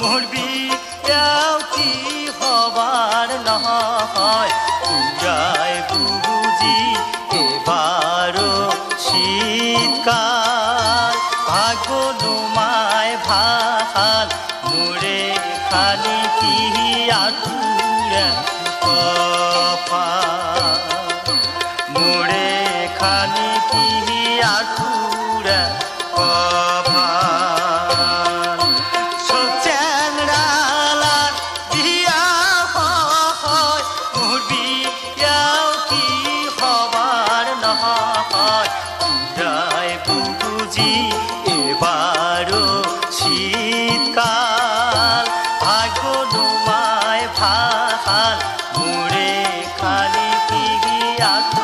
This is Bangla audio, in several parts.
মরবি যাও কি হবার নহয় তুই বুঝি, এবারও শীতকাল। ভাগ্য তোমায় ভালো মোরে খালি কি আর কপা Grazie.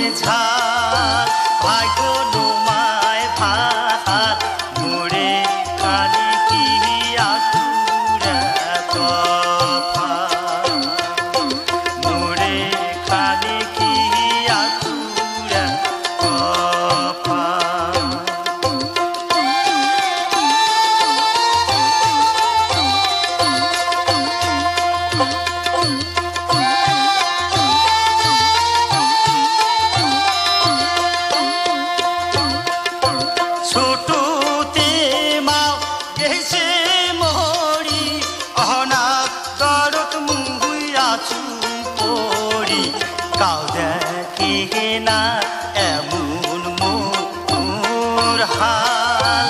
মনে ছাল ভাই না এমন মোর হাল।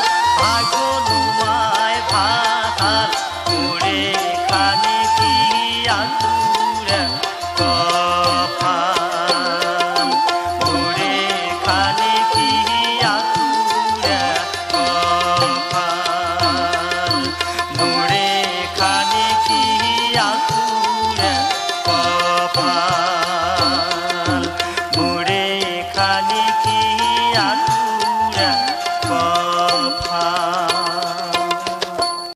আগুন মায় ভাতাল করে খানে কি আগুন kalikiyan ya